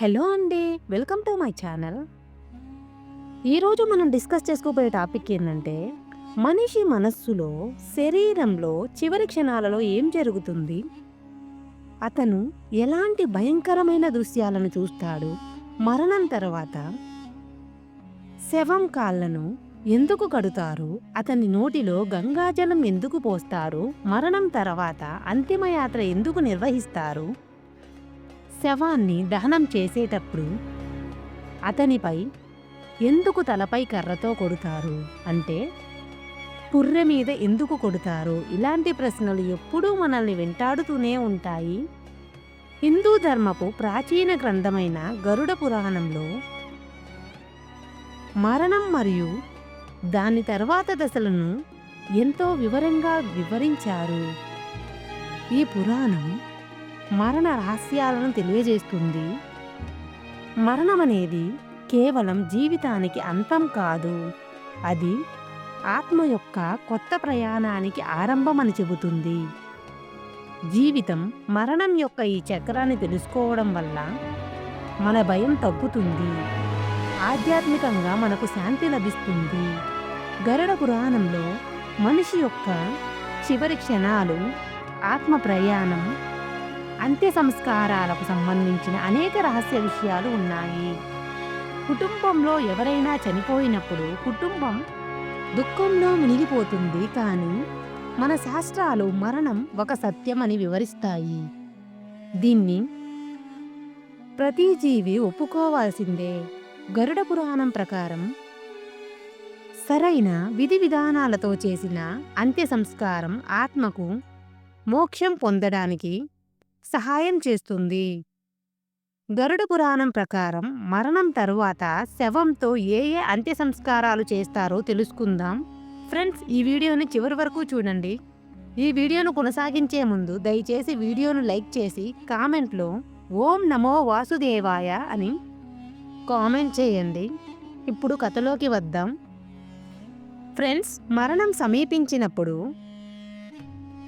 Hello అండి welcome to my channel. ఈరోజు మనం డిస్కస్ చేసుకోబోయే టాపిక్ ఏంటంటే మనిషి మనస్సులో శరీరంలో చివరి క్షణాలలో ఏం జరుగుతుంది? అతను ఎలాంటి భయంకరమైన దృశ్యాలను చూస్తాడు? మరణం తర్వాత శవం కాళ్ళను ఎందుకు కడుతారు? అతని నోటిలో గంగాజలం ఎందుకు పోస్తారు? మరణం తర్వాత అంతిమయాత్ర ఎందుకు నిర్వహిస్తారు? శవాన్ని దహనం చేసేటప్పుడు అతనిపై ఎందుకు తలపై కర్రతో కొడతారు? అంటే పుర్రె మీద ఎందుకు కొడతారు? ఇలాంటి ప్రశ్నలు ఎప్పుడూ మనల్ని వెంటాడుతూనే ఉంటాయి. హిందూ ధర్మపు ప్రాచీన గ్రంథమైన గరుడ పురాణంలో మరణం మరియు దాని తర్వాత దశలను ఎంతో వివరంగా వివరించారు. ఈ పురాణం మరణ రహస్యాలను తెలియజేస్తుంది. మరణం అనేది కేవలం జీవితానికి అంతం కాదు. అది ఆత్మ యొక్క కొత్త ప్రయాణానికి ఆరంభమని చెబుతుంది. జీవితం మరణం యొక్క ఈ చక్రాన్ని తెలుసుకోవడం వల్ల మన భయం తగ్గుతుంది. ఆధ్యాత్మికంగా మనకు శాంతి లభిస్తుంది. గరుడ పురాణంలో మనిషి యొక్క చివరి క్షణాలు ఆత్మ ప్రయాణం అంత్య సంస్కారాలకు సంబంధించిన అనేక రహస్య విషయాలు ఉన్నాయి. కుటుంబంలో ఎవరైనా చనిపోయినప్పుడు కుటుంబం దుఃఖంలో మునిగిపోతుంది కానీ మన శాస్త్రాలు మరణం ఒక సత్యమని వివరిస్తాయి. దీన్ని ప్రతి జీవి ఒప్పుకోవాల్సిందే. గరుడ పురాణం ప్రకారం సరైన విధి విధానాలతో చేసిన అంత్య సంస్కారం ఆత్మకు మోక్షం పొందడానికి సహాయం చేస్తుంది. గరుడ పురాణం ప్రకారం మరణం తరువాత శవంతో ఏ ఏ అంత్య సంస్కారాలు చేస్తారో తెలుసుకుందాం. ఫ్రెండ్స్ ఈ వీడియోని చివరి వరకు చూడండి. ఈ వీడియోను కొనసాగించే ముందు దయచేసి వీడియోను లైక్ చేసి కామెంట్లో ఓం నమో వాసుదేవాయ అని కామెంట్ చేయండి. ఇప్పుడు కథలోకి వద్దాం. ఫ్రెండ్స్ మరణం సమీపించినప్పుడు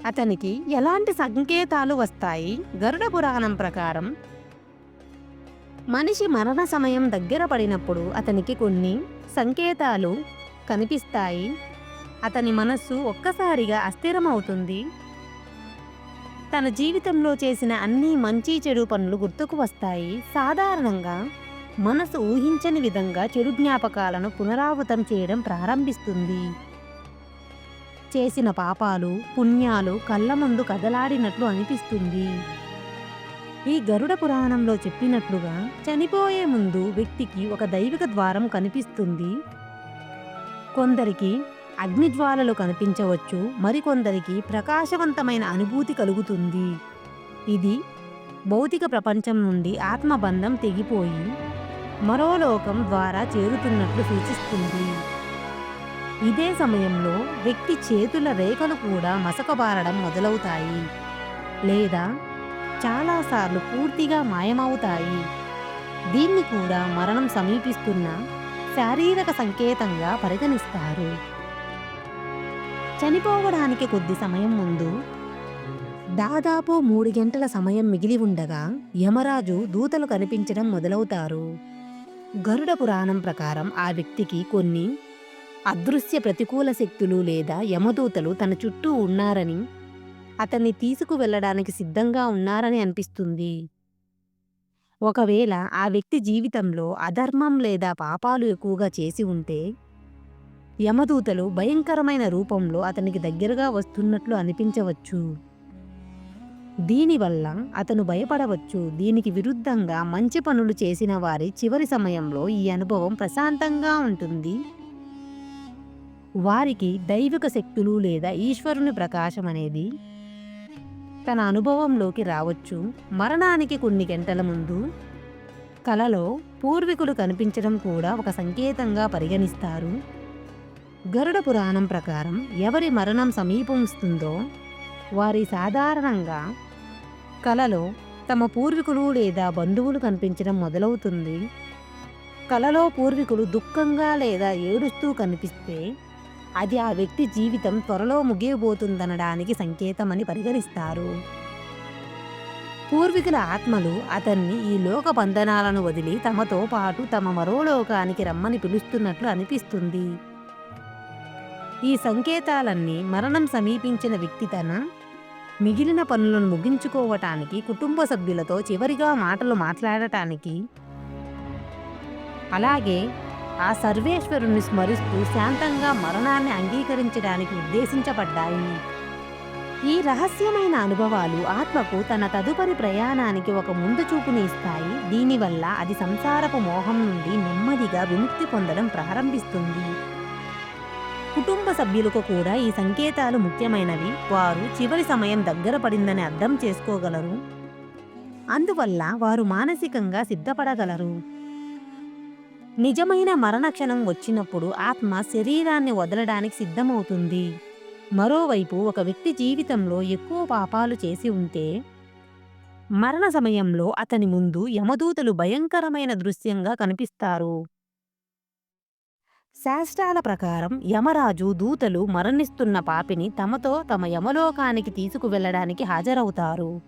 అతనికి ఎలాంటి సంకేతాలు వస్తాయి? గరుడ పురాణం ప్రకారం మనిషి మరణ సమయం దగ్గర పడినప్పుడు అతనికి కొన్ని సంకేతాలు కనిపిస్తాయి. అతని మనస్సు ఒక్కసారిగా అస్థిరమవుతుంది. తన జీవితంలో చేసిన అన్ని మంచి చెడు పనులు గుర్తుకు వస్తాయి. సాధారణంగా మనసు ఊహించని విధంగా చెడు జ్ఞాపకాలను పునరావృతం చేయడం ప్రారంభిస్తుంది. చేసిన పాపాలు పుణ్యాలు కళ్ళ ముందు కదలాడినట్లు అనిపిస్తుంది. ఈ గరుడ పురాణంలో చెప్పినట్లుగా చనిపోయే ముందు వ్యక్తికి ఒక దైవిక ద్వారం కనిపిస్తుంది. కొందరికి అగ్నిజ్వాలలు కనిపించవచ్చు మరికొందరికి ప్రకాశవంతమైన అనుభూతి కలుగుతుంది. ఇది భౌతిక ప్రపంచం నుండి ఆత్మబంధం తెగిపోయి మరో లోకం ద్వారా చేరుతున్నట్లు సూచిస్తుంది. ఇదే సమయంలో వ్యక్తి చేతుల రేఖలు కూడా మసకబారడం మొదలవుతాయి. లేదా చాలాసార్లు పూర్తిగా మాయమవుతాయి. దీన్ని కూడా మరణం సమీపిస్తున్న శారీరక సంకేతంగా పరిగణిస్తారు. చనిపోవడానికి కొద్ది సమయం ముందు దాదాపు మూడు గంటల సమయం మిగిలి ఉండగా యమరాజు దూతలు కనిపించడం మొదలవుతారు. గరుడ పురాణం ప్రకారం ఆ వ్యక్తికి కొన్ని అదృశ్య ప్రతికూల శక్తులు లేదా యమదూతలు తన చుట్టూ ఉన్నారని అతన్ని తీసుకువెళ్ళడానికి సిద్ధంగా ఉన్నారని అనిపిస్తుంది. ఒకవేళ ఆ వ్యక్తి జీవితంలో అధర్మం లేదా పాపాలు ఎక్కువగా చేసి ఉంటే యమదూతలు భయంకరమైన రూపంలో అతనికి దగ్గరగా వస్తున్నట్లు అనిపించవచ్చు. దీనివల్ల అతను భయపడవచ్చు. దీనికి విరుద్ధంగా మంచి పనులు చేసిన వారి చివరి సమయంలో ఈ అనుభవం ప్రశాంతంగా ఉంటుంది. వారికి దైవిక శక్తులు లేదా ఈశ్వరుని ప్రకాశం అనేది తన అనుభవంలోకి రావచ్చు. మరణానికి కొన్ని గంటల ముందు కలలో పూర్వీకులు కనిపించడం కూడా ఒక సంకేతంగా పరిగణిస్తారు. గరుడ పురాణం ప్రకారం ఎవరి మరణం సమీపిస్తుందో వారి సాధారణంగా కలలో తమ పూర్వీకులు లేదా బంధువులు కనిపించడం మొదలవుతుంది. కలలో పూర్వీకులు దుఃఖంగా లేదా ఏడుస్తూ కనిపిస్తే అది ఆ వ్యక్తి జీవితం త్వరలో ముగియబోతుందనడానికి సంకేతమని పరిగణిస్తారు. పూర్వీకుల ఆత్మలు అతన్ని ఈ లోక బంధనాలను వదిలి తమతో పాటు తమ మరో లోకానికి రమ్మని పిలుస్తున్నట్లు అనిపిస్తుంది. ఈ సంకేతాలన్నీ మరణం సమీపించిన వ్యక్తి తన మిగిలిన పనులను ముగించుకోవటానికి కుటుంబ సభ్యులతో చివరిగా మాటలు మాట్లాడటానికి. అలాగే ఆ సర్వేశ్వరుని స్మరిస్తూ శాంతంగా మరణాన్ని అంగీకరించడానికి ఉద్దేశించబడ్డాయి. ఈ రహస్యమైన అనుభవాలు ఆత్మకు తన తదుపరి ప్రయాణానికి ఒక ముందు చూపుని ఇస్తాయి. దీనివల్ల అది సంసారపు మోహం నుండి నెమ్మదిగా విముక్తి పొందడం ప్రారంభిస్తుంది. కుటుంబ సభ్యులకు కూడా ఈ సంకేతాలు ముఖ్యమైనవి. వారు చివరి సమయం దగ్గర పడిందని అర్థం చేసుకోగలరు. అందువల్ల వారు మానసికంగా సిద్ధపడగలరు. నిజమైన మరణక్షణం వచ్చినప్పుడు ఆత్మ శరీరాన్ని వదలడానికి సిద్ధమవుతుంది. మరోవైపు ఒక వ్యక్తి జీవితంలో ఎక్కువ పాపాలు చేసి ఉంటే మరణ సమయంలో అతని ముందు యమదూతలు భయంకరమైన దృశ్యంగా కనిపిస్తారు. శాస్త్రాల ప్రకారం యమరాజు దూతలు మరణిస్తున్న పాపిని తమతో తమ యమలోకానికి తీసుకువెళ్ళడానికి హాజరవుతారు.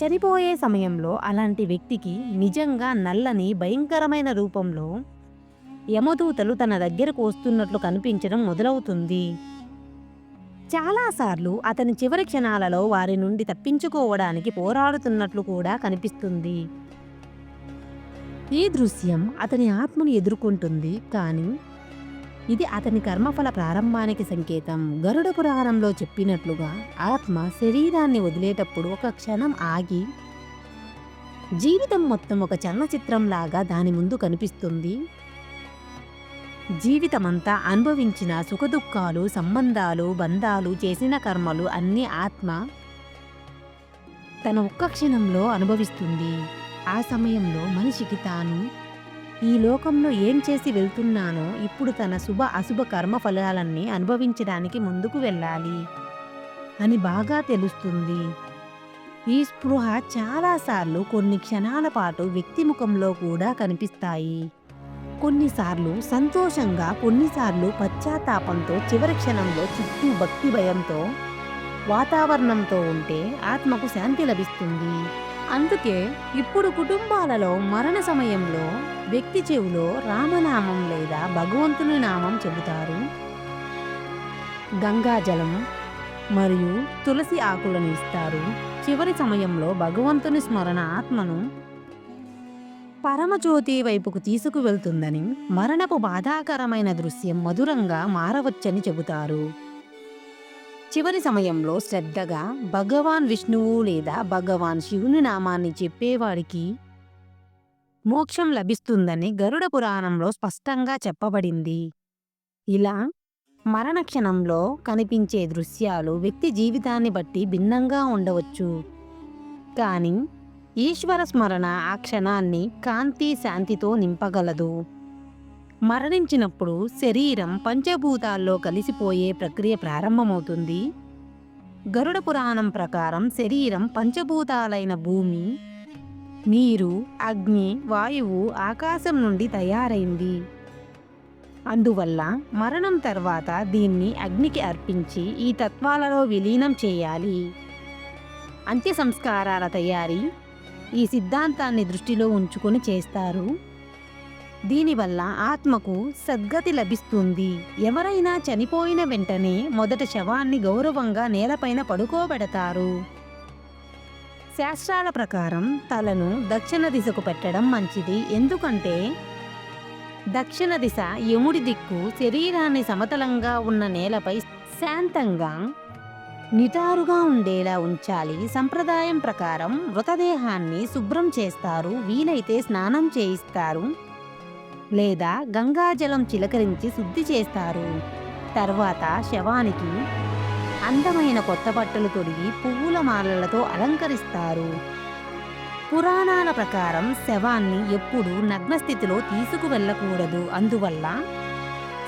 చనిపోయే సమయంలో అలాంటి వ్యక్తికి నిజంగా నల్లని భయంకరమైన రూపంలో యమదూతలు తన దగ్గరకు వస్తున్నట్లు కనిపించడం మొదలవుతుంది. చాలాసార్లు అతని చివరి క్షణాలలో వారి నుండి తప్పించుకోవడానికి పోరాడుతున్నట్లు కూడా కనిపిస్తుంది. ఈ దృశ్యం అతని ఆత్మను ఎదుర్కొంటుంది కానీ ఇది అతని కర్మఫల ప్రారంభానికి సంకేతం. గరుడ పురాణంలో చెప్పినట్లుగా ఆత్మ శరీరాన్ని వదిలేటప్పుడు ఒక క్షణం ఆగి జీవితం మొత్తం ఒక చలనచిత్రంలాగా దాని ముందు కనిపిస్తుంది. జీవితమంతా అనుభవించిన సుఖదుఖాలు సంబంధాలు బంధాలు చేసిన కర్మలు అన్ని ఆత్మ తన ఒక్క క్షణంలో అనుభవిస్తుంది. ఆ సమయంలో మనిషికి తాను ఈ లోకంలో ఏం చేసి వెళ్తున్నానో ఇప్పుడు తన శుభ అశుభ కర్మ ఫలాలన్నీ అనుభవించడానికి ముందుకు వెళ్ళాలి అని బాగా తెలుస్తుంది. ఈ స్పృహ చాలాసార్లు కొన్ని క్షణాల పాటు వ్యక్తి ముఖంలో కూడా కనిపిస్తాయి. కొన్నిసార్లు సంతోషంగా కొన్నిసార్లు పశ్చాత్తాపంతో చివరి క్షణంలో చుట్టూ భక్తి భయంతో వాతావరణంతో ఉంటే ఆత్మకు శాంతి లభిస్తుంది. అందుకే ఇప్పుడు కుటుంబాలలో మరణ సమయంలో వ్యక్తి చెవిలో రామనామం లేదా భగవంతుని నామం చెబుతారు. గంగాజలం మరియు తులసి ఆకులను ఇస్తారు. చివరి సమయంలో భగవంతుని స్మరణ ఆత్మను పరమజ్యోతి వైపుకు తీసుకువెళ్తుందని మరణపు బాధాకరమైన దృశ్యం మధురంగా మారవచ్చని చెబుతారు. చివరి సమయంలో శ్రద్ధగా భగవాన్ విష్ణువు లేదా భగవాన్ శివుని నామాన్ని చెప్పేవాడికి మోక్షం లభిస్తుందని గరుడ పురాణంలో స్పష్టంగా చెప్పబడింది. ఇలా మరణ క్షణంలో కనిపించే దృశ్యాలు వ్యక్తి జీవితాన్ని బట్టి భిన్నంగా ఉండవచ్చు. కానీ ఈశ్వర స్మరణ ఆ క్షణాన్ని కాంతి శాంతితో నింపగలదు. మరణించినప్పుడు శరీరం పంచభూతాల్లో కలిసిపోయే ప్రక్రియ ప్రారంభమవుతుంది. గరుడ పురాణం ప్రకారం శరీరం పంచభూతాలైన భూమి నీరు అగ్ని వాయువు ఆకాశం నుండి తయారైంది. అందువల్ల మరణం తర్వాత దీన్ని అగ్నికి అర్పించి ఈ తత్వాలలో విలీనం చేయాలి. అంత్య సంస్కారాల తయారీ ఈ సిద్ధాంతాన్ని దృష్టిలో ఉంచుకొని చేస్తారు. దీనివల్ల ఆత్మకు సద్గతి లభిస్తుంది. ఎవరైనా చనిపోయిన వెంటనే మొదట శవాన్ని గౌరవంగా నేలపైన పడుకోబెడతారు. శాస్త్రాల ప్రకారం తలను దక్షిణ దిశకు పెట్టడం మంచిది. ఎందుకంటే దక్షిణ దిశ యముడి దిక్కు శరీరాన్ని సమతలంగా ఉన్న నేలపై శాంతంగా నిటారుగా ఉండేలా ఉంచాలి. సంప్రదాయం ప్రకారం మృతదేహాన్ని శుభ్రం చేస్తారు. వీలైతే స్నానం చేయిస్తారు. లేదా గంగాజలం చిలకరించి శుద్ధి చేస్తారు. తర్వాత శవానికి అందమైన కొత్త బట్టలు తొడిగి పువ్వుల మాలలతో అలంకరిస్తారు. పురాణాల ప్రకారం శవాన్ని ఎప్పుడూ నగ్నస్థితిలో తీసుకువెళ్ళకూడదు. అందువల్ల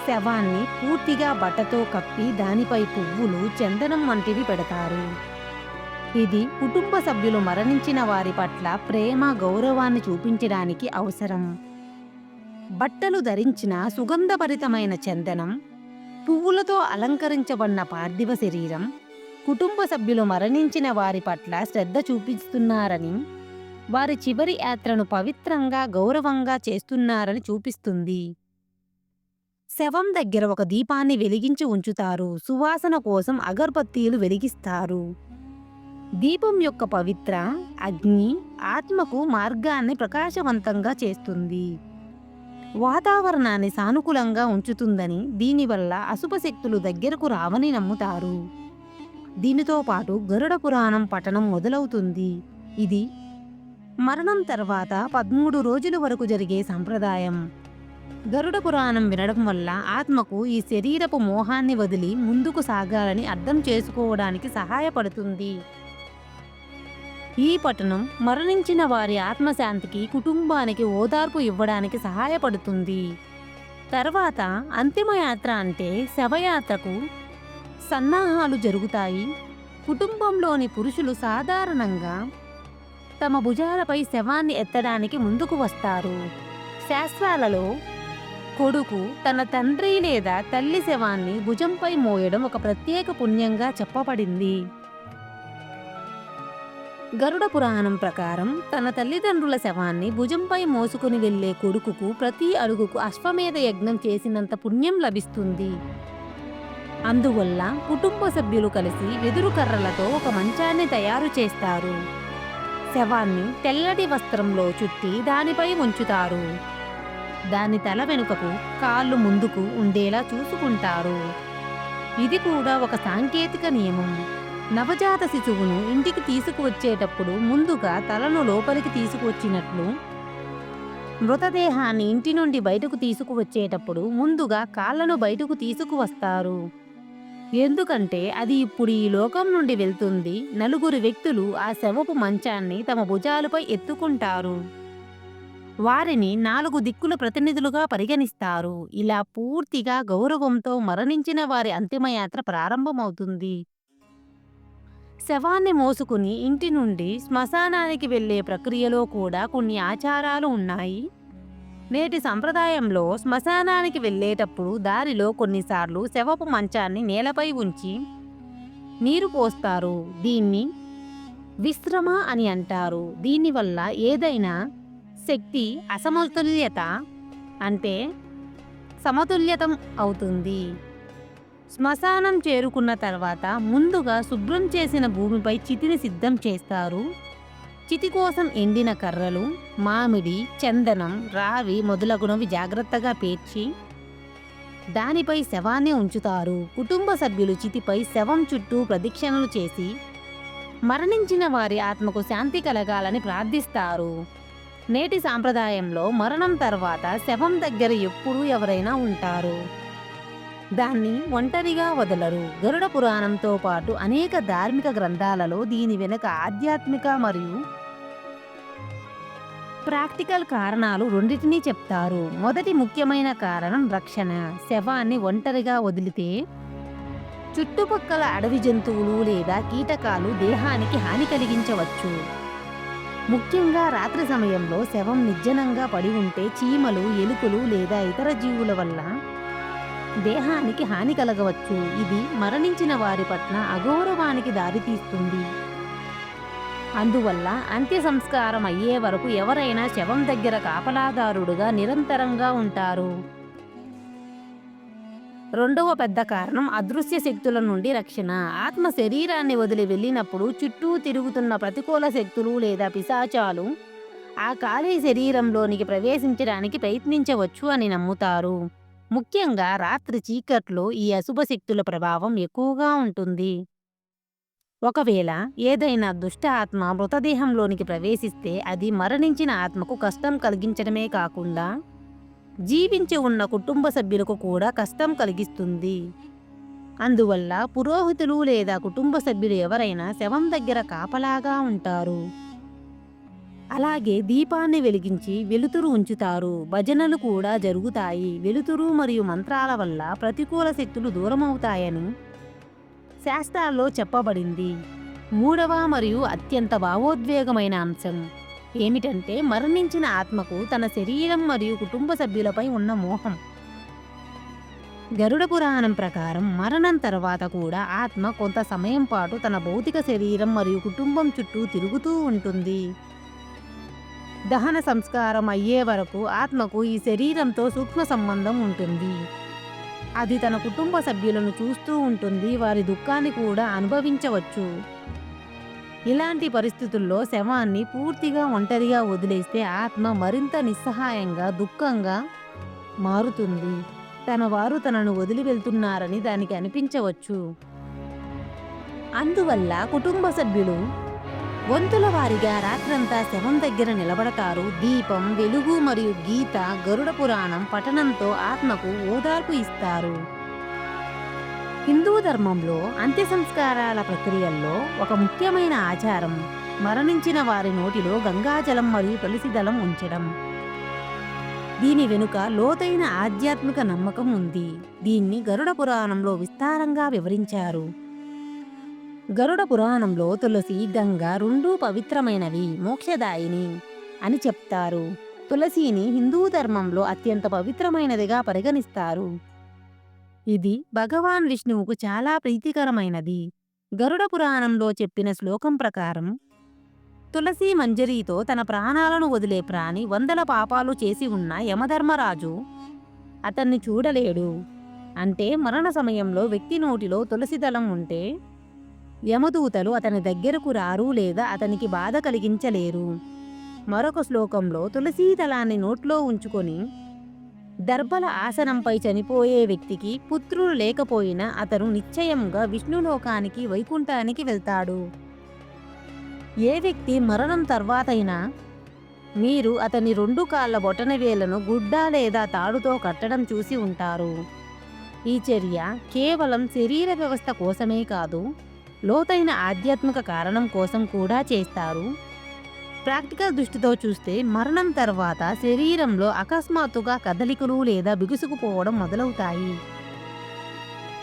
శవాన్ని పూర్తిగా బట్టతో కప్పి దానిపై పువ్వులు చందనం వంటివి పెడతారు. ఇది కుటుంబ సభ్యులు మరణించిన వారి పట్ల ప్రేమ గౌరవాన్ని చూపించడానికి అవసరం. బట్టలు ధరించిన సుగంధభరితమైన చందనం పువ్వులతో అలంకరించబడిన పార్థివ శరీరం కుటుంబ సభ్యులు మరణించిన వారి పట్ల శ్రద్ధ చూపిస్తున్నారని వారి చివరి యాత్రను పవిత్రంగా గౌరవంగా చేస్తున్నారని చూపిస్తుంది. శవం దగ్గర ఒక దీపాన్ని వెలిగించి ఉంచుతారు. సువాసన కోసం అగర్బత్తీలు వెలిగిస్తారు. దీపం యొక్క పవిత్ర అగ్ని ఆత్మకు మార్గాన్ని ప్రకాశవంతంగా చేస్తుంది. వాతావరణాన్ని సానుకూలంగా ఉంచుతుందని దీనివల్ల అశుభ శక్తులు దగ్గరకు రావని నమ్ముతారు. దీనితో పాటు గరుడ పురాణం పఠనం మొదలవుతుంది. ఇది మరణం తర్వాత పదమూడు రోజుల వరకు జరిగే సంప్రదాయం. గరుడ పురాణం వినడం వల్ల ఆత్మకు ఈ శరీరపు మోహాన్ని వదిలి ముందుకు సాగాలని అర్థం చేసుకోవడానికి సహాయపడుతుంది. ఈ పట్టణం మరణించిన వారి ఆత్మశాంతికి కుటుంబానికి ఓదార్పు ఇవ్వడానికి సహాయపడుతుంది. తర్వాత అంతిమయాత్ర అంటే శవయాత్రకు సన్నాహాలు జరుగుతాయి. కుటుంబంలోని పురుషులు సాధారణంగా తమ భుజాలపై శవాన్ని ఎత్తడానికి ముందుకు వస్తారు. శాస్త్రాలలో కొడుకు తన తండ్రి లేదా తల్లి శవాన్ని భుజంపై మోయడం ఒక ప్రత్యేక పుణ్యంగా చెప్పబడింది. గరుడ పురాణం ప్రకారం తన తల్లిదండ్రుల శవాన్ని భుజంపై మోసుకుని వెళ్ళే కొడుకుకు ప్రతి అడుగుకు అశ్వమేధ యజ్ఞం చేసినంత పుణ్యం లభిస్తుంది. అందువల్ల కుటుంబ సభ్యులు కలిసి వెదురు కర్రలతో ఒక మంచాన్ని తయారు చేస్తారు. శవాన్ని తెల్లటి వస్త్రంలో చుట్టి దానిపై ఉంచుతారు. దాని తల వెనుకకు కాళ్ళు ముందుకు ఉండేలా చూసుకుంటారు. ఇది కూడా ఒక సాంకేతిక నియమం. నవజాత శిశువును ఇంటికి తీసుకువచ్చేటప్పుడు ముందుగా తలను లోపలికి తీసుకువచ్చినట్లు మృతదేహాన్ని ఇంటి నుండి బయటకు తీసుకువచ్చేటప్పుడు ముందుగా కాళ్ళను బయటకు తీసుకువస్తారు. ఎందుకంటే అది ఇప్పుడు ఈ లోకం నుండి వెళ్తుంది. నలుగురు వ్యక్తులు ఆ శవపు మంచాన్ని తమ భుజాలపై ఎత్తుకుంటారు. వారిని నాలుగు దిక్కుల ప్రతినిధులుగా పరిగణిస్తారు. ఇలా పూర్తిగా గౌరవంతో మరణించిన వారి అంతిమయాత్ర ప్రారంభమవుతుంది. శవాన్ని మోసుకుని ఇంటి నుండి శ్మశానానికి వెళ్ళే ప్రక్రియలో కూడా కొన్ని ఆచారాలు ఉన్నాయి. నేటి సంప్రదాయంలో శ్మశానానికి వెళ్ళేటప్పుడు దారిలో కొన్నిసార్లు శవపు మంచాన్ని నేలపై ఉంచి నీరు పోస్తారు. దీన్ని విశ్రమ అని అంటారు. దీనివల్ల ఏదైనా శక్తి అసమతుల్యత అంటే సమతుల్యతం అవుతుంది. శ్మశానం చేరుకున్న తర్వాత ముందుగా శుభ్రం చేసిన భూమిపై చితిని సిద్ధం చేస్తారు. చితి కోసం ఎండిన కర్రలు మామిడి చందనం రావి మొదలగునవి జాగ్రత్తగా పేర్చి దానిపై శవాన్ని ఉంచుతారు. కుటుంబ సభ్యులు చితిపై శవం చుట్టూ ప్రదక్షిణలు చేసి మరణించిన వారి ఆత్మకు శాంతి కలగాలని ప్రార్థిస్తారు. నేటి సాంప్రదాయంలో మరణం తర్వాత శవం దగ్గర ఎప్పుడూ ఎవరైనా ఉంటారు. దాన్ని ఒంటరిగా వదలరు. గరుడ పురాణంతో పాటు అనేక ధార్మిక గ్రంథాలలో దీని వెనుక ఆధ్యాత్మిక మరియు ప్రాక్టికల్ కారణాలు రెండింటినీ చెప్తారు. మొదటి ముఖ్యమైన కారణం రక్షణ. శవాన్ని ఒంటరిగా వదిలితే చుట్టుపక్కల అడవి జంతువులు లేదా కీటకాలు దేహానికి హాని కలిగించవచ్చు. ముఖ్యంగా రాత్రి సమయంలో శవం నిర్జనంగా పడి ఉంటే చీమలు ఎలుకలు లేదా ఇతర జీవుల వల్ల దేహానికి హాని కలగవచ్చు. ఇది మరణించిన వారి పట్ల అగౌరవానికి దారితీస్తుంది అందువల్ల అంత్య సంస్కారం అయ్యే వరకు ఎవరైనా శవం దగ్గర కాపలాదారుడుగా నిరంతరంగా ఉంటారు. రెండవ పెద్ద కారణం అదృశ్య శక్తుల నుండి రక్షణ. ఆత్మ శరీరాన్ని వదిలి వెళ్ళినప్పుడు చుట్టూ తిరుగుతున్న ప్రతికూల శక్తులు లేదా పిశాచాలు ఆ ఖాళీ శరీరంలోనికి ప్రవేశించడానికి ప్రయత్నించవచ్చు అని నమ్ముతారు. ముఖ్యంగా రాత్రి చీకట్లో ఈ అశుభ శక్తుల ప్రభావం ఎక్కువగా ఉంటుంది. ఒకవేళ ఏదైనా దుష్ట ఆత్మ మృతదేహంలోనికి ప్రవేశిస్తే అది మరణించిన ఆత్మకు కష్టం కలిగించడమే కాకుండా జీవించి ఉన్న కుటుంబ సభ్యులకు కూడా కష్టం కలిగిస్తుంది. అందువల్ల పురోహితులు లేదా కుటుంబ సభ్యులు ఎవరైనా శవం దగ్గర కాపలాగా ఉంటారు. అలాగే దీపాన్ని వెలిగించి వెలుతురు ఉంచుతారు. భజనలు కూడా జరుగుతాయి. వెలుతురు మరియు మంత్రాల వల్ల ప్రతికూల శక్తులు దూరమవుతాయని శాస్త్రాల్లో చెప్పబడింది. మూడవ మరియు అత్యంత భావోద్వేగమైన అంశం ఏమిటంటే మరణించిన ఆత్మకు తన శరీరం మరియు కుటుంబ సభ్యులపై ఉన్న మోహం. గరుడ పురాణం ప్రకారం మరణం తర్వాత కూడా ఆత్మ కొంత సమయం పాటు తన భౌతిక శరీరం మరియు కుటుంబం చుట్టూ తిరుగుతూ ఉంటుంది. దహన సంస్కారం అయ్యే వరకు ఆత్మకు ఈ శరీరంతో సూక్ష్మ సంబంధం ఉంటుంది. అది తన కుటుంబ సభ్యులను చూస్తూ ఉంటుంది. వారి దుఃఖాన్ని కూడా అనుభవించవచ్చు. ఇలాంటి పరిస్థితుల్లో శవాన్ని పూర్తిగా ఒంటరిగా వదిలేస్తే ఆత్మ మరింత నిస్సహాయంగా దుఃఖంగా మారుతుంది. తన వారు తనను వదిలి వెళ్తున్నారని దానికి అనిపించవచ్చు. అందువల్ల కుటుంబ సభ్యులు వంతుల వారిగా రాత్రంతా శవం దగ్గర నిలబడతారు. దీపం వెలుగు మరియు గీత గరుడ పురాణం పఠనంతో ఆత్మకు ఓదార్పు ఇస్తారు. హిందూ ధర్మంలో అంత్య సంస్కారాల ప్రక్రియల్లో ఒక ముఖ్యమైన ఆచారం మరణించిన వారి నోటిలో గంగాజలం మరియు తులసి దళం ఉంచడం. దీని వెనుక లోతైన ఆధ్యాత్మిక నమ్మకం ఉంది. దీన్ని గరుడ పురాణంలో విస్తారంగా వివరించారు. గరుడ పురాణంలో తులసి గంగ రెండూ పవిత్రమైనవి మోక్షదాయిని అని చెప్తారు. తులసిని హిందూ ధర్మంలో అత్యంత పవిత్రమైనదిగా పరిగణిస్తారు. ఇది భగవాన్ విష్ణువుకు చాలా ప్రీతికరమైనది. గరుడ పురాణంలో చెప్పిన శ్లోకం ప్రకారం తులసి మంజరీతో తన ప్రాణాలను వదిలే ప్రాణి వందల పాపాలు చేసి ఉన్న యమధర్మరాజు అతన్ని చూడలేడు. అంటే మరణ సమయంలో వ్యక్తి నోటిలో తులసి దళం ఉంటే యమదూతలు అతని దగ్గరకు రారు లేదా అతనికి బాధ కలిగించలేరు. మరొక శ్లోకంలో తులసీ దళాన్ని నోట్లో ఉంచుకొని దర్భల ఆసనంపై చనిపోయే వ్యక్తికి పుత్రులు లేకపోయినా అతను నిశ్చయంగా విష్ణులోకానికి వైకుంఠానికి వెళ్తాడు. ఏ వ్యక్తి మరణం తర్వాతైనా మీరు అతని రెండు కాళ్ళ బొటనవేలను గుడ్డ లేదా తాడుతో కట్టడం చూసి ఉంటారు. ఈ చర్య కేవలం శరీర వ్యవస్థ కోసమే కాదు లోతైన ఆధ్యాత్మిక కారణం కోసం కూడా చేస్తారు. ప్రాక్టికల్ దృష్టితో చూస్తే మరణం తర్వాత శరీరంలో అకస్మాత్తుగా కదలికలు లేదా బిగుసుకుపోవడం మొదలవుతాయి.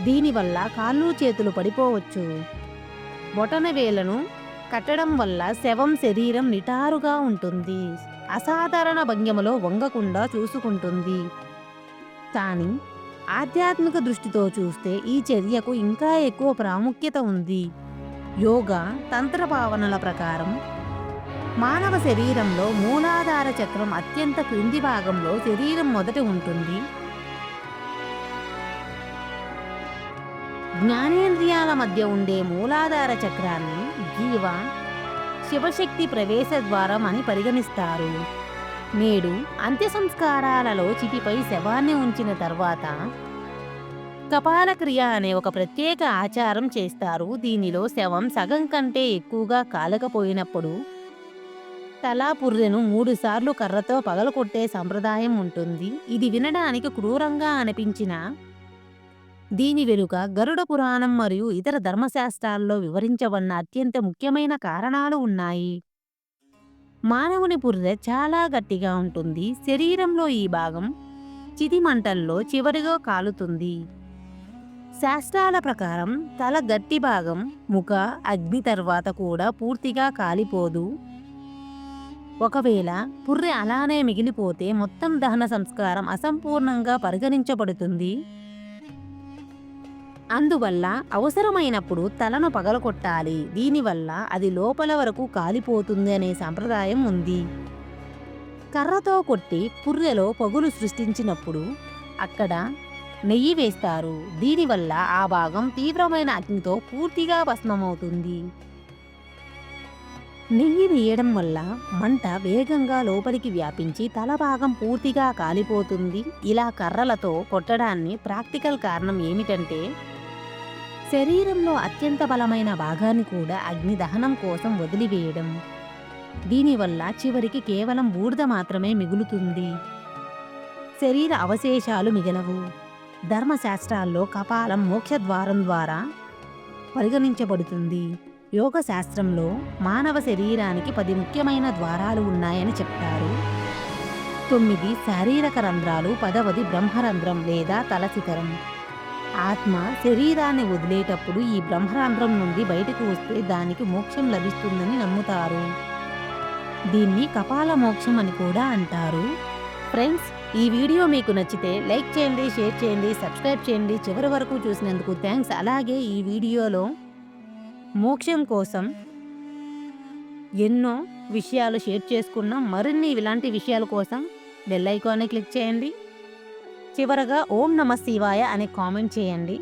దీనివల్ల కాళ్ళు చేతులు పడిపోవచ్చు. బొటనవేలను కట్టడం వల్ల శవం శరీరం నిటారుగా ఉంటుంది. అసాధారణ భంగిమలో వంగకుండా చూసుకుంటుంది. కానీ ఆధ్యాత్మిక దృష్టితో చూస్తే ఈ చర్యకు ఇంకా ఎక్కువ ప్రాముఖ్యత ఉంది. యోగా తంత్ర భావనల ప్రకారం మానవ శరీరంలో మూలాధార చక్రం అత్యంత క్రింది భాగంలో శరీరం మొదట ఉంటుంది. జ్ఞానేంద్రియాల మధ్య ఉండే మూలాధార చక్రాన్ని జీవ శివశక్తి ప్రవేశ ద్వారం అని పరిగణిస్తారు. నేడు అంత్య సంస్కారాలలో చితిపై శవాన్ని ఉంచిన తర్వాత కపాలక్రియ అనే ఒక ప్రత్యేక ఆచారం చేస్తారు. దీనిలో శవం సగం కంటే ఎక్కువగా కాలకపోయినప్పుడు తలా పుర్రెను మూడుసార్లు కర్రతో పగలకొట్టే సంప్రదాయం ఉంటుంది. ఇది వినడానికి క్రూరంగా అనిపించిన దీని వెనుక గరుడ పురాణం మరియు ఇతర ధర్మశాస్త్రాల్లో వివరించబడిన అత్యంత ముఖ్యమైన కారణాలు ఉన్నాయి. మానవుని పుర్రె చాలా గట్టిగా ఉంటుంది. శరీరంలో ఈ భాగం చితిమంటల్లో చివరిగా కాలుతుంది. శాస్త్రాల ప్రకారం తల గట్టి భాగం ముఖ అగ్ని తర్వాత కూడా పూర్తిగా కాలిపోదు. ఒకవేళ పుర్రె అలానే మిగిలిపోతే మొత్తం దహన సంస్కారం అసంపూర్ణంగా పరిగణించబడుతుంది. అందువల్ల అవసరమైనప్పుడు తలను పగలకొట్టాలి దీనివల్ల అది లోపల వరకు కాలిపోతుంది అనే సంప్రదాయం ఉంది. కర్రతో కొట్టి పుర్రెలో పగులు సృష్టించినప్పుడు అక్కడ నెయ్యి వేస్తారు. దీనివల్ల ఆ భాగం తీవ్రమైన అగ్నితో పూర్తిగా భస్మమవుతుంది. నెయ్యి వేయడం వల్ల మంట వేగంగా లోపలికి వ్యాపించి తల భాగం పూర్తిగా కాలిపోతుంది. ఇలా కర్రలతో కొట్టడాన్ని ప్రాక్టికల్ కారణం ఏమిటంటే శరీరంలో అత్యంత బలమైన భాగాన్ని కూడా అగ్ని దహనం కోసం వదిలివేయడం. దీనివల్ల చివరికి కేవలం బూడిద మాత్రమే మిగులుతుంది. శరీర అవశేషాలు మిగలవు. ధర్మశాస్త్రాల్లో కపాలం మోక్షద్వారం ద్వారా పరిగణించబడుతుంది. యోగ శాస్త్రంలో మానవ శరీరానికి పది ముఖ్యమైన ద్వారాలు ఉన్నాయని చెప్తారు. తొమ్మిది శారీరక రంధ్రాలు పదవది బ్రహ్మరంధ్రం లేదా తలశిఖరం ఆత్మ శరీరాన్ని వదిలేటప్పుడు ఈ బ్రహ్మరంధ్రం నుండి బయటకు వస్తే దానికి మోక్షం లభిస్తుందని నమ్ముతారు. దీన్ని కపాల మోక్షం అని కూడా అంటారు. ఫ్రెండ్స్ ఈ వీడియో మీకు నచ్చితే లైక్ చేయండి షేర్ చేయండి సబ్స్క్రైబ్ చేయండి. చివరి వరకు చూసినందుకు థ్యాంక్స్. అలాగే ఈ వీడియోలో మోక్షం కోసం ఎన్నో విషయాలు షేర్ చేసుకున్నాం. మరిన్ని ఇలాంటి విషయాల కోసం బెల్ ఐకాన్ని క్లిక్ చేయండి. చివరగా ఓం నమ శివాయ అనే కామెంట్ చేయండి.